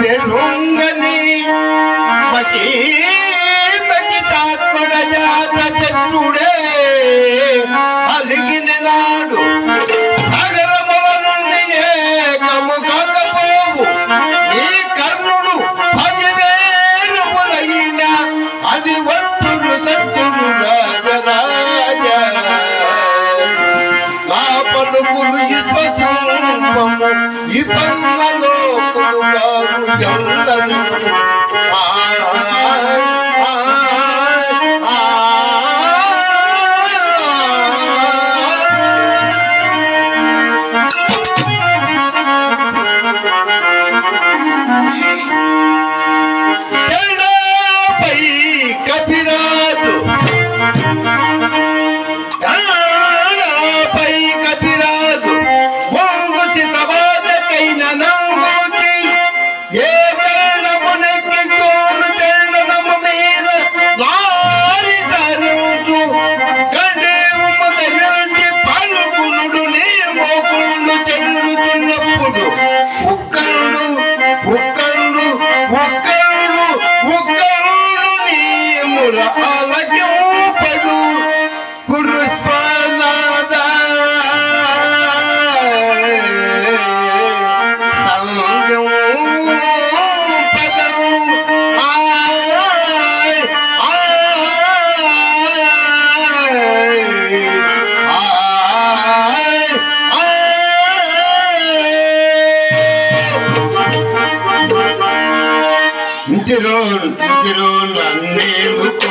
పెరుంగని పతి పతి తాత్మడ జాత చతుడ గురువులు ఇతము ఇతన్నలో కొడుగారు ఎందరూ మంచిరోన్ తెలుసుకో.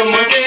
como